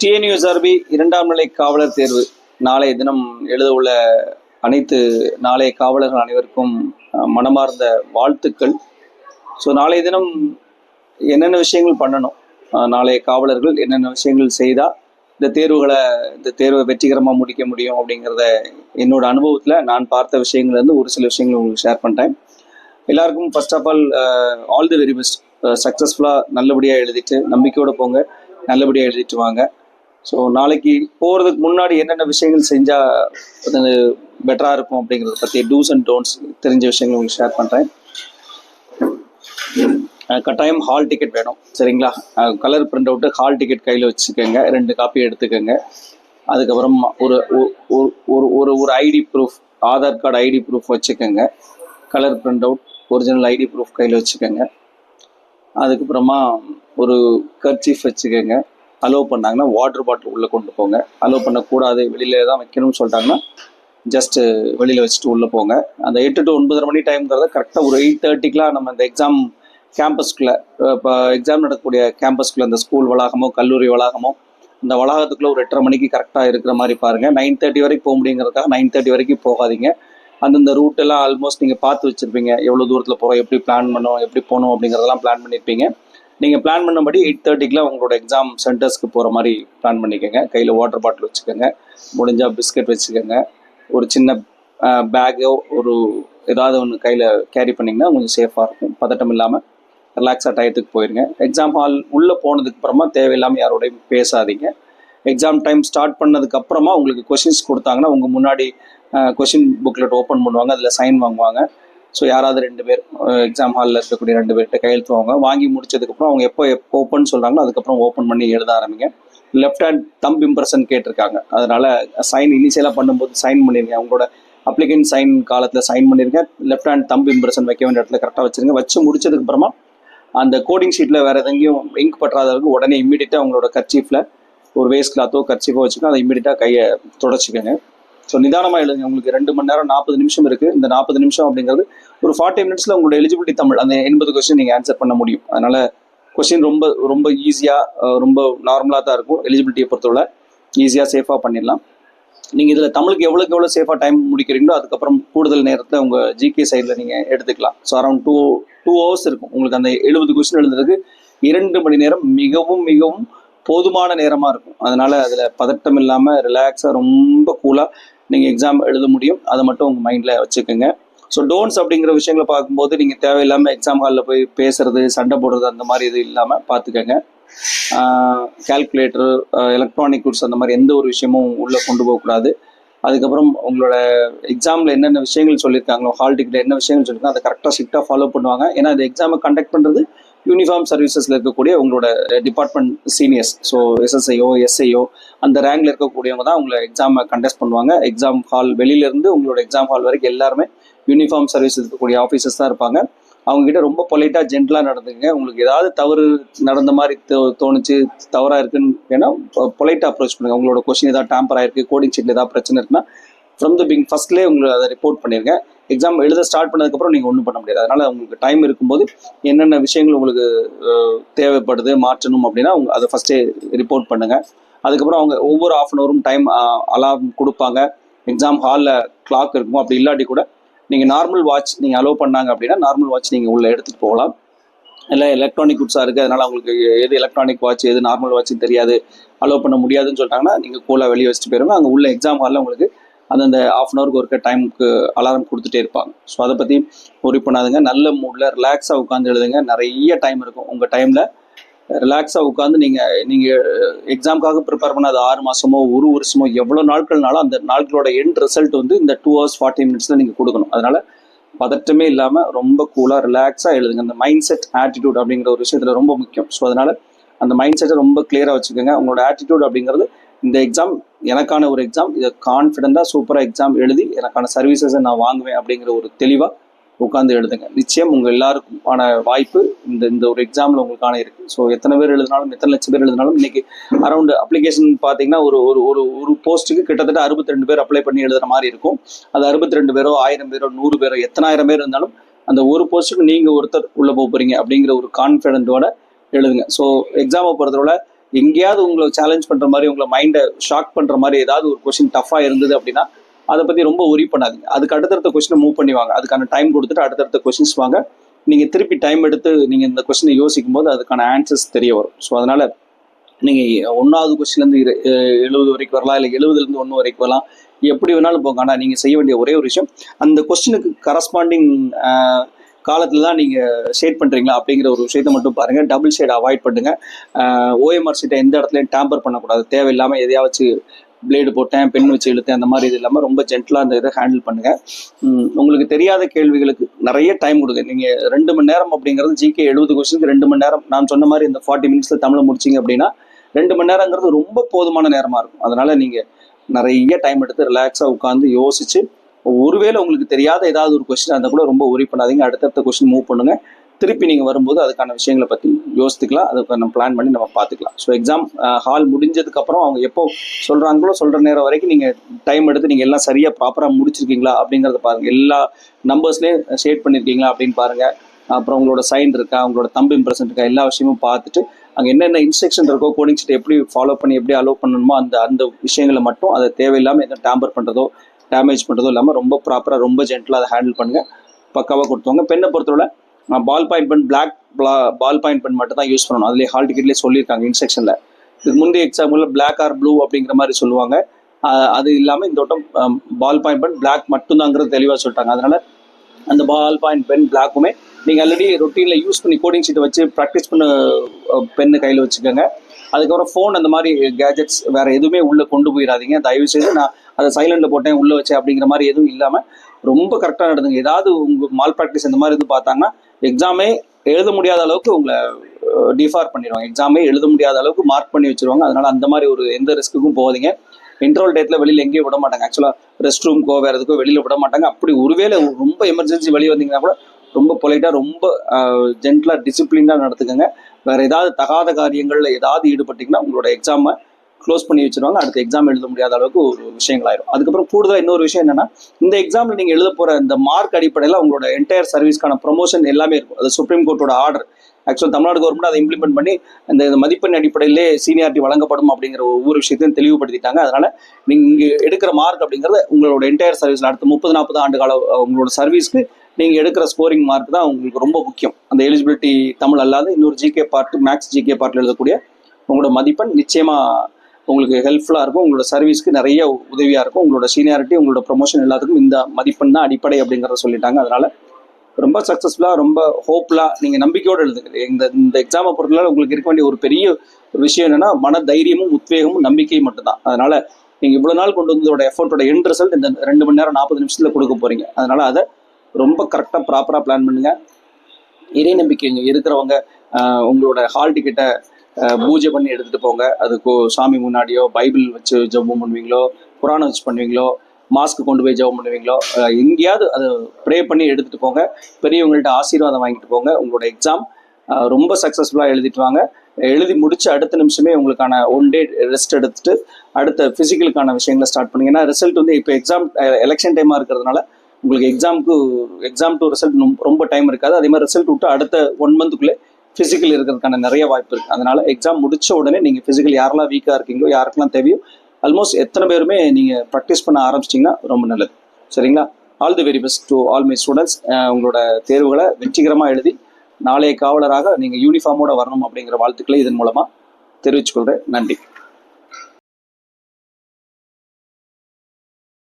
TNUSRB இரண்டாம் நிலை காவலர் தேர்வு. நாளைய தினம் எழுத உள்ள அனைத்து நாளைய காவலர்கள் அனைவருக்கும் மனமார்ந்த வாழ்த்துக்கள். ஸோ நாளைய தினம் என்னென்ன விஷயங்கள் பண்ணணும்? நாளைய காவலர்கள் என்னென்ன விஷயங்கள் செய்தால் இந்த தேர்வுகளை இந்த தேர்வை வெற்றிகரமாக முடிக்க முடியும் அப்படிங்கிறத என்னோட அனுபவத்தில் நான் பார்த்த விஷயங்கள்லேருந்து ஒரு சில விஷயங்கள் உங்களுக்கு ஷேர் பண்ணுறேன் எல்லாருக்கும் first of all all the very best சக்ஸஸ்ஃபுல்லாக நல்லபடியாக எழுதிட்டு நம்பிக்கையோடு போங்க. நல்லபடியாக எழுதிட்டு வாங்க. ஸோ நாளைக்கு போகிறதுக்கு முன்னாடி என்னென்ன விஷயங்கள் செஞ்சால் அது பெட்டராக இருக்கும் அப்படிங்கிறத பற்றி டூஸ் அண்ட் டோன்ட்ஸ் தெரிஞ்ச விஷயங்கள் உங்களுக்கு ஷேர் பண்ணுறேன் கட்டாயம் ஹால் டிக்கெட் வேணும் சரிங்களா? Colour print out hall ticket கையில் வச்சுக்கோங்க ரெண்டு காப்பி எடுத்துக்கோங்க. அதுக்கப்புறம் ஒரு ஒ- ஒரு ஒரு ஒரு ID proof Aadhaar card ID proof வச்சுக்கோங்க. Colour print out original ID proof கையில் வச்சுக்கோங்க. அதுக்கப்புறமா ஒரு கர்ச்சீஃப் வச்சுக்கோங்க. அலோவ் பண்ணாங்கன்னா வாட்டர் பாட்டில் உள்ளே கொண்டு போங்க. அலோவ் பண்ணக்கூடாது. வெளியில தான் வைக்கணும்னு சொல்லிட்டாங்கன்னா ஜஸ்ட்டு வெளியில் வச்சுட்டு உள்ளே போங்க. அந்த எட்டு டு ஒன்பதரை மணி டைம்ங்கிறத கரெக்டாக ஒரு எயிட் தேர்ட்டிக்கெலாம் நம்ம இந்த எக்ஸாம் கேம்பஸ்குள்ளே இப்போ எக்ஸாம் நடக்கக்கூடிய கேம்பஸ்குள்ளே அந்த ஸ்கூல் வளாகமோ கல்லூரி வளாகமோ இந்த வளாகத்துக்குள்ளே ஒரு எட்டரை மணிக்கு கரெக்டாக இருக்கிற மாதிரி பாருங்கள் நைன் தேர்ட்டி வரைக்கும் போக முடியுங்கிறதுக்காக நைன் தேர்ட்டி வரைக்கும் போகாதீங்க. அந்தந்த ரூட்டெல்லாம் ஆல்மோஸ்ட் நீங்கள் பார்த்து வச்சுருப்பீங்க. எவ்வளோ தூரத்தில் போகிறோம் எப்படி பிளான் பண்ணோம் எப்படி போகணும் அப்படிங்கிறதெல்லாம் பிளான் பண்ணியிருப்பீங்க நீங்கள் பிளான் பண்ணபடி எயிட் தேர்ட்டிக்கெலாம் உங்களோட எக்ஸாம் சென்டர்ஸ்க்கு போகிற மாதிரி பிளான் பண்ணிக்கோங்க. கையில் வாட்டர் பாட்டில் வச்சுக்கோங்க. முடிஞ்சால் பிஸ்கட் வச்சுக்கோங்க. ஒரு சின்ன பேக்கோ ஒரு ஏதாவது ஒன்று கையில் கேரி பண்ணிங்கன்னா கொஞ்சம் சேஃபாக இருக்கும். பதட்டம் இல்லாமல் ரிலாக்ஸாக டயத்துக்கு போயிருங்க. எக்ஸாம் ஹால் உள்ளே போனதுக்கு அப்புறமா தேவையில்லாமல் யாரோடையும் பேசாதீங்க. எக்ஸாம் டைம் ஸ்டார்ட் பண்ணதுக்கு அப்புறமா உங்களுக்கு கொஷின்ஸ் கொடுத்தாங்கன்னா உங்கள் முன்னாடி கொஷின் புக்லெட் ஓப்பன் பண்ணுவாங்க. அதில் சைன் வாங்குவாங்க. ஸோ யாராவது ரெண்டு பேர் எக்ஸாம் ஹாலில் இருக்கக்கூடிய ரெண்டு பேர்கிட்ட கையெழுத்து வாங்க வாங்கி முடிச்சதுக்கப்புறம் அவங்க எப்போ எப்போ ஓப்பன் சொல்கிறாங்களோ அதுக்கப்புறம் ஓப்பன் பண்ணி எழுத ஆரம்பிங்க. லெஃப்ட் ஹேண்ட் தம்ப் இம்ப்ரெஷன் கேட்டிருக்காங்க. அதனால சைன் இனிஷியலாக பண்ணும்போது சைன் பண்ணிருங்க. அவங்களோட அப்ளிகேஷன் சைன் காலத்தில் சைன் பண்ணிருங்க. லெஃப்ட் ஹேண்ட் தம்ப் இம்ப்ரெஷன் வைக்க வேண்டிய இடத்துல கரெக்டாக வச்சுருங்க. வச்சு முடிச்சதுக்கப்புறமா அந்த கோடிங் ஷீட்டில் வேறு எங்கேயும் இங்க் அளவுக்கு உடனே இம்மீடியட்டாக அவங்களோட கர்ச்சீஃபில் ஒரு வேஸ்ட் கிளாத்தோ கர்ச்சீஃபோ வச்சுக்கோ அதை இம்மீடியட்டாக கையை தொடச்சிக்கோங்க. ஸோ நிதானமாக எழுதுங்க. உங்களுக்கு ரெண்டு மணி நேரம் நாற்பது நிமிஷம் இருக்குது இந்த நாற்பது நிமிஷம் அப்படிங்கிறது ஒரு ஃபார்ட்டி மினிட்ஸில் உங்களோட எலிஜிபிலிட்டி தமிழ் அந்த எண்பது கொஸ்டின் நீங்கள் ஆன்சர் பண்ண முடியும். அதனால் கொஸ்டின் ரொம்ப ரொம்ப ஈஸியாக ரொம்ப நார்மலாக தான் இருக்கும். எலிஜிபிலிட்டியை பொறுத்தவரை ஈஸியாக சேஃபாக பண்ணிடலாம். நீங்கள் இதில் தமிழுக்கு எவ்வளோக்கு எவ்வளோ சேஃபாக டைம் முடிக்கிறீங்களோ அதுக்கப்புறம் கூடுதல் நேரத்தில் உங்கள் ஜிகே சைடில் நீங்கள் எடுத்துக்கலாம். So around two two hours இருக்கும். உங்களுக்கு அந்த எழுபது கொஸ்டின் எழுதுறதுக்கு இரண்டு மணி நேரம் மிகவும் மிகவும் போதுமான நேரமாக இருக்கும். அதனால் அதில் பதட்டம் இல்லாமல் ரிலாக்ஸாக ரொம்ப கூலாக நீங்கள் எக்ஸாம் எழுத முடியும். அதை மட்டும் உங்கள் மைண்டில் வச்சுக்கோங்க. ஸோ டோன்ஸ் அப்படிங்கிற விஷயங்களை பார்க்கும்போது நீங்கள் தேவையில்லாமல் எக்ஸாம் ஹாலில் போய் பேசுறது சண்டை போடுறது அந்த மாதிரி இது இல்லாமல் பார்த்துக்கோங்க. கால்குலேட்டர் எலக்ட்ரானிக் குட்ஸ் அந்த மாதிரி எந்த ஒரு விஷயமும் உள்ளே கொண்டு போகக்கூடாது அதுக்கப்புறம் உங்களோட எக்ஸாமில் என்னென்ன விஷயங்கள் சொல்லியிருக்காங்களோ ஹால் டிக்கெட் என்ன விஷயங்கள் சொல்லியிருக்காங்க அதை கரெக்டாக ஸ்ட்ரிக்டாக ஃபாலோ பண்ணுவாங்க. ஏன்னா இந்த எக்ஸாமை கண்டக்ட் பண்ணுறது யூனிஃபார்ம் சர்வீசஸில் இருக்கக்கூடிய உங்களோட டிபார்ட்மெண்ட் சீனியர்ஸ் ஸோ எஸ்எஸ்ஐயோ எஸ்ஐயோ அந்த ரேங்க்ல இருக்கக்கூடியவங்க தான் உங்களை எக்ஸாமை கண்டக்ட் பண்ணுவாங்க. எக்ஸாம் ஹால் வெளியிலேருந்து உங்களோட எக்ஸாம் ஹால் வரைக்கும் எல்லாருமே யூனிஃபார்ம் சர்வீஸ் இருக்கக்கூடிய ஆஃபீஸர்ஸ் தான் இருப்பாங்க. அவங்க கிட்ட ரொம்ப பொலைட்டாக ஜென்டலாக நடந்துங்க உங்களுக்கு ஏதாவது தவறு நடந்த மாதிரி தோ- தோணுச்சு தவறாக இருக்குன்னு ஏன்னா பொலைட்டாக அப்ரோச் பண்ணுங்க. உங்களோட கொஸ்டின் ஏதாவது டேம்பர் ஆயிருக்கு கோடிங் ஷீட்டில் ஏதாவது பிரச்சனை இருக்குன்னா ஃப்ரம் த பிங் ஃபர்ஸ்ட்லேயே உங்களை அதை ரிப்போர்ட் பண்ணிருங்க. எக்ஸாம் எழுத ஸ்டார்ட் பண்ணதுக்கப்புறம் நீங்கள் ஒன்றும் பண்ண முடியாது. அதனால உங்களுக்கு டைம் இருக்கும்போது என்னென்ன விஷயங்கள் உங்களுக்கு தேவைப்படுது மாற்றணும் அப்படின்னா உங்க அதை ஃபஸ்ட்டே ரிப்போர்ட் பண்ணுங்கள் அதுக்கப்புறம் அவங்க ஒவ்வொரு ஆஃப் அன் ஹவரும் டைம் அலார்ம் கொடுப்பாங்க. எக்ஸாம் ஹாலில் கிளாக் இருக்கும் அப்படி இல்லாட்டி கூட நீங்கள் நார்மல் வாட்ச் நீங்கள் அலோவ் பண்ணாங்க அப்படின்னா நார்மல் வாட்ச் நீங்கள் உள்ளே எடுத்துகிட்டு போகலாம். இல்லை எலக்ட்ரானிக் குட்ஸாக இருக்குது அதனால் உங்களுக்கு எது எலக்ட்ரானிக் வாட்ச் எது நார்மல் வாட்ச்னு தெரியாது. அலோவ் பண்ண முடியாதுன்னு சொல்லிட்டாங்கன்னா நீங்கள் கூலாக வெளியே வச்சுட்டு போயிருங்க. அங்கே உள்ள எக்ஸாம் ஹாலில் உங்களுக்கு அந்தந்த ஆஃப் அன் ஹவருக்கு ஒருக்க டைமுக்கு அலாரம் கொடுத்துட்டே இருப்பாங்க. ஸோ அதை பற்றி worry பண்ணாதுங்க. நல்ல மூடில் ரிலாக்ஸாக உட்காந்து எழுதுங்க. நிறைய டைம் இருக்கும். உங்கள் டைமில் ரிலாக்ஸாக உட்காந்து நீங்கள் நீங்கள் எக்ஸாமுக்காக ப்ரிப்பேர் பண்ண அது ஆறு மாதமோ ஒரு வருஷமோ எவ்வளோ நாட்கள்னாலும் அந்த நாட்களோட எண்ட் ரிசல்ட் வந்து இந்த டூ ஹவர்ஸ் ஃபார்ட்டி மினிட்ஸில் நீங்கள் கொடுக்கணும். அதனால் பதட்டமே இல்லாமல் ரொம்ப கூலாக ரிலாக்ஸாக எழுதுங்க. அந்த மைண்ட் செட் ஆட்டிடியூட் அப்படிங்கிற ஒரு விஷயத்தில் ரொம்ப முக்கியம். ஸோ அதனால் அந்த மைண்ட் செட்டை ரொம்ப கிளியராக வச்சுக்கோங்க. உங்களோட ஆட்டிடியூட் அப்படிங்கிறது இந்த எக்ஸாம் எனக்கான ஒரு எக்ஸாம் இதை கான்ஃபிடென்ட்டாக சூப்பராக எக்ஸாம் எழுதி எனக்கான சர்வீசஸை நான் வாங்குவேன் அப்படிங்கிற ஒரு தெளிவாக உட்காந்து எழுதுங்க. நிச்சயம் உங்கள் எல்லாருக்குமான வாய்ப்பு இந்த இந்த ஒரு எக்ஸாமில் உங்களுக்கான இருக்குது ஸோ எத்தனை பேர் எழுதினாலும் எத்தனை லட்சம் பேர் எழுதினாலும் இன்னைக்கு அரௌண்ட் அப்ளிகேஷன் பார்த்தீங்கன்னா ஒரு ஒரு ஒரு ஒரு போஸ்ட்டுக்கு கிட்டத்தட்ட அறுபத்தி ரெண்டு பேர் அப்ளை பண்ணி எழுதுற மாதிரி இருக்கும். அது அறுபத்தி ரெண்டு பேரோ ஆயிரம் பேரோ நூறு பேரோ எத்தனாயிரம் பேர் இருந்தாலும் அந்த ஒரு போஸ்ட்டுக்கு நீங்கள் ஒருத்தர் உள்ளே போக போகிறீங்க அப்படிங்கிற ஒரு கான்ஃபிடென்ட்டோட எழுதுங்க. ஸோ எக்ஸாமை பொறுத்தவரை எங்கேயாவது உங்களை சேலஞ்ச் பண்ணுற மாதிரி உங்களை மைண்டை ஷாக் பண்ணுற மாதிரி ஏதாவது ஒரு கொஸ்டின் டஃப்பாக இருந்தது அப்படின்னா அதை பற்றி ரொம்ப ஒரி பண்ணாதீங்க. அதுக்கு அடுத்தடுத்த கொஸ்டினை மூவ் பண்ணிவாங்க. அதுக்கான டைம் கொடுத்துட்டு அடுத்தடுத்த கொஷின்ஸ் வாங்க. நீங்கள் திருப்பி டைம் எடுத்து நீங்கள் இந்த கொஸ்டினை யோசிக்கும் போது அதுக்கான ஆன்சர்ஸ் தெரிய வரும். ஸோ அதனால் நீங்கள் ஒன்றாவது கொஸ்டின்லேருந்து எழுபது வரைக்கும் வரலாம். இல்லை எழுபதுலேருந்து ஒன்று வரைக்கும் வரலாம். எப்படி வேணாலும் போங்க. ஆனால் நீங்கள் செய்ய வேண்டிய ஒரே ஒரு விஷயம் அந்த கொஸ்டினுக்கு கரஸ்பாண்டிங் காலத்தில் தான் நீங்கள் ஷேட் பண்ணுறீங்களா அப்படிங்கிற ஒரு விஷயத்தை மட்டும் பாருங்கள் டபுள் ஷேட் அவாய்ட் பண்ணுங்க. ஓஎம்ஆர் சீட்டை எந்த இடத்துலையும் டேம்பர் பண்ணக்கூடாது. தேவையில்லாமல் எதையாவது பிளேடு போட்டேன் பென் வச்சு இழுத்தேன் அந்த மாதிரி இது இல்லாமல் ரொம்ப ஜென்டலாக அந்த இதை ஹேண்டில் பண்ணுங்க. உங்களுக்கு தெரியாத கேள்விகளுக்கு நிறைய டைம் கொடுங்க. நீங்கள் ரெண்டு மணி நேரம் அப்படிங்கிறது ஜிகே எழுபது கொஸ்டினுக்கு ரெண்டு மணி நேரம். நான் சொன்ன மாதிரி இந்த ஃபார்ட்டி மினிட்ஸில் தமிழை முடிச்சிங்க அப்படின்னா ரெண்டு மணி நேரங்கிறது ரொம்ப போதுமான நேரமாக இருக்கும். அதனால நீங்கள் நிறைய டைம் எடுத்து ரிலாக்ஸாக உட்காந்து யோசிச்சு ஒருவேளை உங்களுக்கு தெரியாத ஏதாவது ஒரு கொஸ்டின் இருந்தால் கூட ரொம்ப ஒரி பண்ணாதீங்க. அடுத்தடுத்த கொஸ்டின் மூவ் பண்ணுங்க. திருப்பி நீங்கள் வரும்போது அதுக்கான விஷயங்களை பற்றி யோசித்துக்கலாம். அதுக்கான பிளான் பண்ணி நம்ம பார்த்துக்கலாம். ஸோ எக்ஸாம் ஹால் முடிஞ்சதுக்கப்புறம் அவங்க எப்போ சொல்கிறாங்களோ சொல்கிற நேரம் வரைக்கும் நீங்கள் டைம் எடுத்து நீங்கள் எல்லாம் சரியாக ப்ராப்பராக முடிச்சிருக்கீங்களா அப்படிங்கிறத பாருங்கள் எல்லா நம்பர்ஸ்லேயும் ஷேட் பண்ணியிருக்கீங்களா அப்படின்னு பாருங்கள் அப்புறம் உங்களோட சைன் இருக்கா உங்களோட தம்பு இம்ப்ரெஷன் இருக்கா எல்லா விஷயமும் பார்த்துட்டு அங்கே என்னென்ன இன்ஸ்ட்ரக்ஷன் இருக்கோ கோடிங் ஷீட் எப்படி ஃபாலோ பண்ணி எப்படி அலோவ் பண்ணணுமோ அந்த அந்த விஷயங்களை மட்டும் அதை தேவையில்லாமல் எதுவும் டேம்பர் பண்ணுறதோ டேமேஜ் பண்ணுறதும் இல்லாமல் ரொம்ப ப்ராப்பராக ரொம்ப ஜென்டலாக அதை ஹேண்டில் பண்ணுங்கள் பக்காவாக கொடுத்துவாங்க பெண்ணை பொறுத்தவரை ball point pen black ball point pen மட்டும் தான் யூஸ் பண்ணணும். அதுலேயே ஹால் டிக்கெட்லேயே சொல்லியிருக்காங்க இன்ஸ்ட்ரக்ஷனில் இதுக்கு முந்தைய எக்ஸாம்பிளில் பிளாக் ஆர் ப்ளூ அப்படிங்கிற மாதிரி சொல்லுவாங்க. அது இல்லாமல் இந்த வட்டம் பால் பாயிண்ட் பென் பிளாக் மட்டும்தாங்கிறது தெளிவாக சொல்லிட்டாங்க. அதனால் அந்த பால் பாயிண்ட் பென் பிளாக்குமே நீங்கள் ஆல்ரெடி ரொட்டீனில் யூஸ் பண்ணி கோடிங் ஷீட்டை வச்சு ப்ராக்டிஸ் பண்ண பெண்ணை கையில் வச்சுக்கோங்க. அதுக்கப்புறம் ஃபோன் அந்த மாதிரி கேஜெட்ஸ் வேறு எதுவுமே உள்ளே கொண்டு போயிடாதீங்க. தயவு செய்து நான் அதை சைலண்டில் போட்டேன் உள்ளே வச்சேன் அப்படிங்கிற மாதிரி எதுவும் இல்லாமல் ரொம்ப கரெக்டாக நடந்துங்க. ஏதாவது உங்கள் மால் ப்ராக்டிஸ் இந்த மாதிரி இது பார்த்தாங்கன்னா எக்ஸாமே எழுத முடியாத அளவுக்கு உங்களை டிஃபார் பண்ணிடுவாங்க. எக்ஸாமே எழுத முடியாத அளவுக்கு மார்க் பண்ணி வச்சிருவாங்க. அதனால அந்த மாதிரி ஒரு எந்த ரிஸ்க்குக்கும் போகாதீங்க. இன்டர்வல் டேட்ல வெளியில எங்கேயும் விட மாட்டாங்க. ஆக்சுவலா ரெஸ்ட் ரூம்க்கோ வேறு எதுக்கோ வெளியில விட மாட்டாங்க. அப்படி ஒருவேளை ரொம்ப எமர்ஜென்சி வெளியே வந்தீங்கன்னா கூட ரொம்ப பொலைட்டா ரொம்ப ஜென்டலா டிசிப்ளினா நடத்துக்கங்க வேற ஏதாவது தகாத காரியங்கள்ல ஏதாவது ஈடுபட்டீங்கன்னா உங்களோட எக்ஸாமை க்ளோஸ் பண்ணி வச்சிருவாங்க. அடுத்த எக்ஸாம் எழுத முடியாத அளவுக்கு ஒரு விஷயங்கள் ஆயிரும் அதுக்கப்புறம் கூடுதலாக இன்னொரு விஷயம் என்னன்னா இந்த எக்ஸாம்ல நீங்க எழுத போற இந்த மார்க் அடிப்படையில் உங்களோட என்டையர் சர்வீஸ்க்கான ப்ரொமோஷன் எல்லாமே இருக்கும். அது சுப்ரீம் கோர்ட்டோட ஆர்டர் ஆக்சுவலாக தமிழ்நாடு கவர்மெண்ட் அதை இம்ப்ளிமெண்ட் பண்ணி இந்த மதிப்பெண் அடிப்படையிலே சீனியாரிட்டி வழங்கப்படும் அப்படிங்கிற ஒவ்வொரு விஷயத்தையும் தெளிவுபடுத்திட்டாங்க. அதனால நீங்க எடுக்கிற மார்க் அப்படிங்கிறது உங்களோட என்டையர் சர்வீஸில் அடுத்த முப்பது நாற்பது ஆண்டு கால உங்களோட சர்வீஸ்க்கு நீங்க எடுக்கிற ஸ்கோரிங் மார்க் தான் உங்களுக்கு ரொம்ப முக்கியம். அந்த எலிஜிபிலிட்டி தமிழ் அல்லாத இன்னொரு ஜிகே பார்ட் மேக்ஸ் ஜிகே பார்ட்ல எழுதக்கூடிய உங்களோட மதிப்பெண் நிச்சயமா உங்களுக்கு ஹெல்ப்ஃபுல்லாக இருக்கும். உங்களோட சர்வீஸ்க்கு நிறைய உதவியாக இருக்கும். உங்களோட சீனியாரிட்டி உங்களோட ப்ரொமோஷன் எல்லாத்துக்கும் இந்த மதிப்பெண் தான் அடிப்படை அப்படிங்கிறத சொல்லிட்டாங்க. அதனால் ரொம்ப சக்ஸஸ்ஃபுல்லாக ரொம்ப ஹோப்ஃபுல்லாக நீங்கள் நம்பிக்கையோடு எழுதுங்க இந்த இந்த எக்ஸாமை பொறுத்தவரை உங்களுக்கு இருக்க வேண்டிய ஒரு பெரிய விஷயம் என்னென்னா மன தைரியமும் உத்வேகமும் நம்பிக்கையும் மட்டும்தான். அதனால் நீங்கள் இவ்வளோ நாள் கொண்டு வந்ததோட எஃபோர்ட்டோட எண்ட் ரிசல்ட் இந்த ரெண்டு மணி நேரம் நாற்பது நிமிஷத்தில் கொடுக்க போகிறீங்க அதனால் அதை ரொம்ப கரெக்டாக ப்ராப்பராக பிளான் பண்ணுங்கள் இறை நம்பிக்கைங்க இருக்கிறவங்க உங்களோட ஹால் டிக்கெட்டை பூஜை பண்ணி எடுத்துட்டு போங்க. அதுக்கு சாமி முன்னாடியோ பைபிள் வச்சு ஜெபம் பண்ணுவீங்களோ குரானை வச்சு பண்ணுவீங்களோ மாஸ்க் கொண்டு போய் ஜெபம் பண்ணுவீங்களோ எங்கேயாவது அதை ப்ரே பண்ணி எடுத்துட்டு போங்க. பெரியவங்கள்ட்ட ஆசீர்வாதம் வாங்கிட்டு போங்க. உங்களோட எக்ஸாம் ரொம்ப சக்ஸஸ்ஃபுல்லாக எழுதிட்டு வாங்க. எழுதி முடிச்ச அடுத்த நிமிஷமே உங்களுக்கான ஒன் டே ரெஸ்ட் எடுத்துட்டு அடுத்த ஃபிசிக்கலுக்கான விஷயங்களை ஸ்டார்ட் பண்ணுங்க. ஏன்னா ரிசல்ட் வந்து இப்போ எக்ஸாம் எலெக்ஷன் டைமாக இருக்கிறதுனால உங்களுக்கு எக்ஸாமுக்கு எக்ஸாம் டு ரிசல்ட் ரொம்ப டைம் இருக்காது. அதே மாதிரி ரிசல்ட் விட்டு அடுத்த ஒன் மந்த்துக்குள்ளே ஃபிசிக்கல் இருக்கிறதுக்கான நிறைய வாய்ப்பு இருக்குது அதனால் எக்ஸாம் முடித்த உடனே நீங்கள் ஃபிசிக்கல் யாரெல்லாம் வீக்காக இருக்கீங்களோ யாருக்கெல்லாம் தேவையோ ஆல்மோஸ்ட் எத்தனை பேருமே நீங்கள் ப்ராக்டிஸ் பண்ண ஆரம்பிச்சிட்டிங்கன்னா ரொம்ப நல்லது. சரிங்களா? All the very best to all my students உங்களோட தேர்வுகளை வெற்றிகரமாக எழுதி நாளைய காவலராக நீங்கள் யூனிஃபார்மோட வரணும் அப்படிங்கிற வாழ்த்துக்களை இதன் மூலமாக தெரிவிச்சுக்கொள்கிறேன் நன்றி.